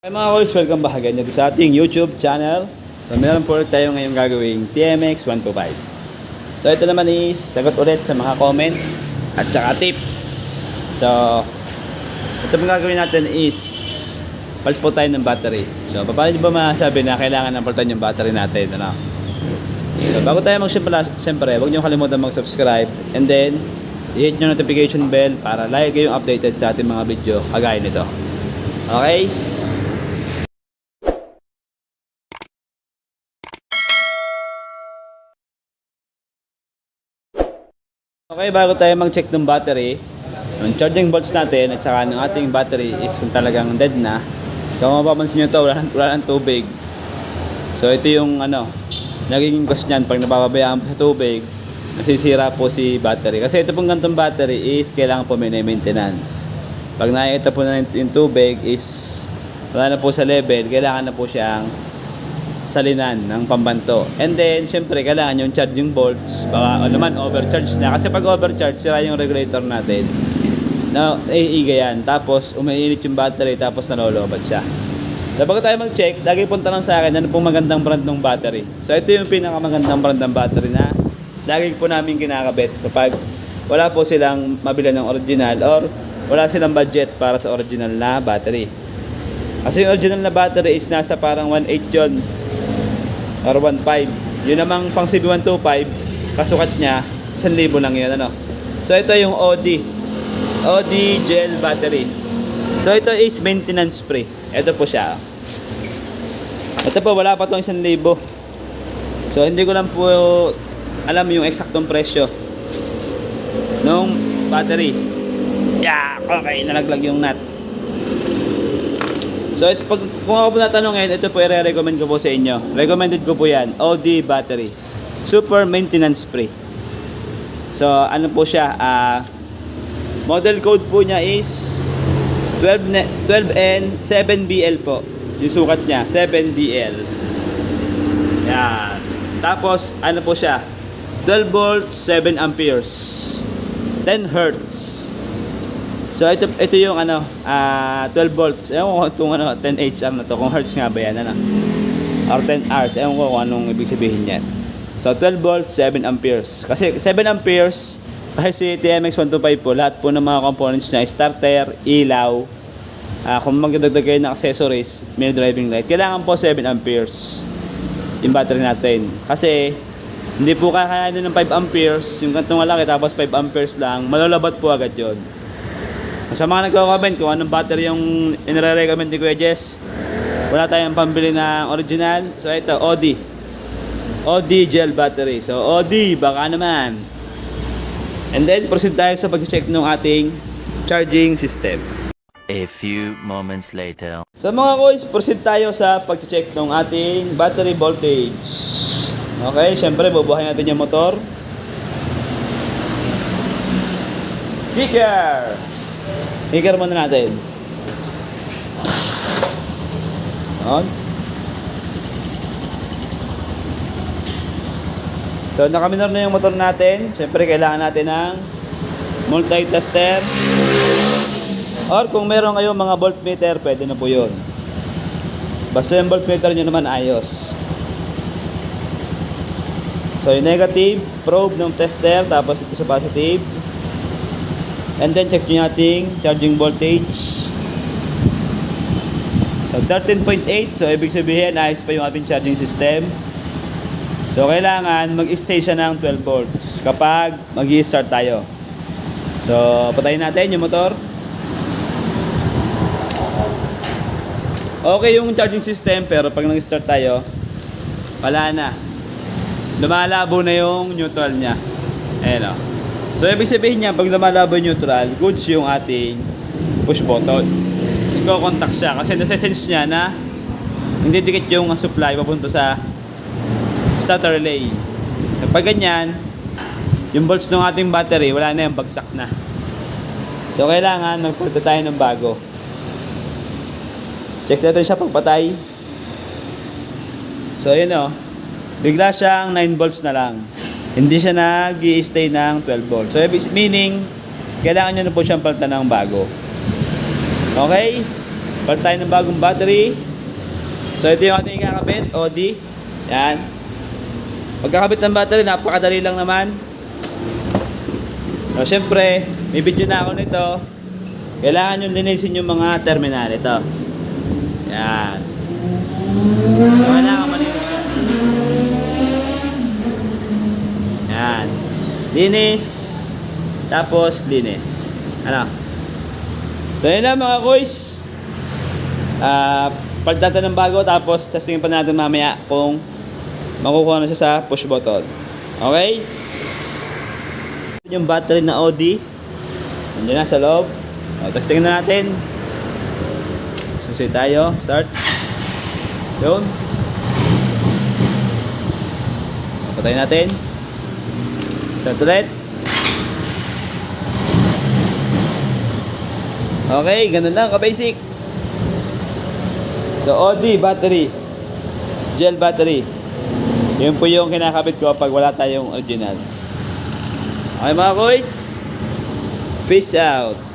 Hi mga boys, welcome back again sa ating YouTube channel. So meron po tayo ngayong gagawing TMX 125. So ito naman is sagot ulit sa mga comment at saka tips. So ito pong gagawin natin is palit po tayo ng battery. So paano nyo ba masabi na kailangan ng palitan yung battery natin? Ano? So bago tayo magsimula, siyempre huwag nyo kalimutan mag-subscribe and then i-hit nyo notification bell para lagi kayong updated sa ating mga video kagaya nito. Okay? Okay, bago tayo mag-check ng battery, yung charging volts natin at saka ng ating battery is kung talagang dead na. So, kung mapapansin nyo ito, wala, wala ng tubig. So, ito yung ano, nagiging cost niyan pag napapabayaan po sa tubig, nasisira po si battery. Kasi ito pong gantong battery is kailangan po may maintenance. Pag nakikita po na yung tubig is wala na po sa level, kailangan na po siyang salinan ng pambanto. And then, syempre, kailangan yung charging volts. Baka o naman, overcharge na. Kasi pag overcharge, sira yung regulator natin. Na, naiiga yan. Tapos, umiinit yung battery, tapos nalolobat siya. So, bago tayo mag-check, lagi punta lang sa akin, ano pong magandang brand ng battery. So, ito yung pinakamagandang brand ng battery na lagi po namin kinakabit. So, pag wala po silang mabila ng original or wala silang budget para sa original na battery. Kasi yung original na battery is nasa parang 1.8 yun or 1.5. Yun namang pang CB125, kasukat niya, 1,000 lang yun. Ano? So ito yung OD. OD gel battery. So ito is maintenance free. Ito po siya. Ito po, wala pa itong 1,000. So hindi ko lang po alam yung eksaktong presyo nung battery. Yeah, okay, nalaglag yung nut. So, ito, pag, kung ako po natanongin, ito po i-recommend ko po sa inyo. Recommended ko po yan, OD battery. Super maintenance free. So, ano po siya, ah, model code po niya is 12, ne- 12N 7BL po. Yung sukat niya, 7BL. Yan. Tapos, ano po siya, 12 volts, 7 amperes. 10 hertz. So ito ito yung ano, ah 12 volts. Ewan ko kung ano, 10 HR na to, kung hertz nga ba yan, ano. Or 10 hours, ewan ko kung anong ibig sabihin yan. So 12 volts, 7 amperes. Kasi 7 amperes, kasi si TMX 125 po, lahat po ng mga components niya, starter, ilaw, ah kung magdadagdag kayo ng accessories, may driving light, kailangan po 7 amperes yung battery natin. Kasi hindi po kakayanin ng 5 amperes, yung kantong malaki tapos 5 amperes lang, malalabat po agad yon. Sa mga nagko-comment kung anong battery yung inire-recommend ni Kuya Jess, wala tayong pambili ng original. So ito, OD. OD gel battery. So OD, baka naman. And then, proceed tayo sa pag-check ng ating charging system. A few moments later. So mga boys, proceed tayo sa pag-check ng ating battery voltage. Okay, syempre bubuhayin natin yung motor. Kicker! Kicker muna natin. On. So nakaminor na yung motor natin. Syempre kailangan natin ng multi-tester. Or kung meron kayong mga voltmeter, pwede na po yun. Basta yung voltmeter nyo naman ayos. So yung negative, probe ng tester, tapos ito sa positive. And then check nyo yung ating charging voltage. So 13.8, so ibig sabihin ayos pa yung ating charging system. So kailangan mag-stay siya ng 12 volts kapag mag start tayo. So patayin natin yung motor. Okay yung charging system pero pag nag-start tayo, wala na. Lumalabo na yung neutral niya. Ayan o. So ibig sabihin niya, pag lumalabo yung neutral, goods yung ating push button. Iko-contact siya kasi nasa-sense niya na hindi dikit yung supply papunta sa starter relay. Kapag ganyan, yung volts ng ating battery, wala na yung bagsak na. So kailangan magpunta tayo ng bago. Check natin siya pagpatay. So, yun o. Bigla siyang 9 volts na lang. Hindi siya nag stay ng 12 volts. So, meaning, kailangan nyo na po siyang palitan ng bago. Okay? Palit tayo ng bagong battery. So ito yung ating ikakabit, OD. Yan. Pagkakabit ng battery, napakadali lang naman. So syempre, may video na ako nito. Kailangan yung linisin yung mga terminal. Ito. Yan. So, kailangan malinis yan. Yan. Linis. Tapos linis. Ano? So yun lang mga kuys. Ah, palitan natin ng bago tapos testingin pa natin mamaya kung makukuha na siya sa push button. Okay? Yung battery na OD. Nandiyan na sa loob. O, testingin na natin. Susi tayo. Start. Yun. Patay natin. Start ulit. Okay, ganun lang ka-basic. So, OD battery. Gel battery. Yun po yung kinakabit ko pag wala tayong original. Okay mga boys. Peace out.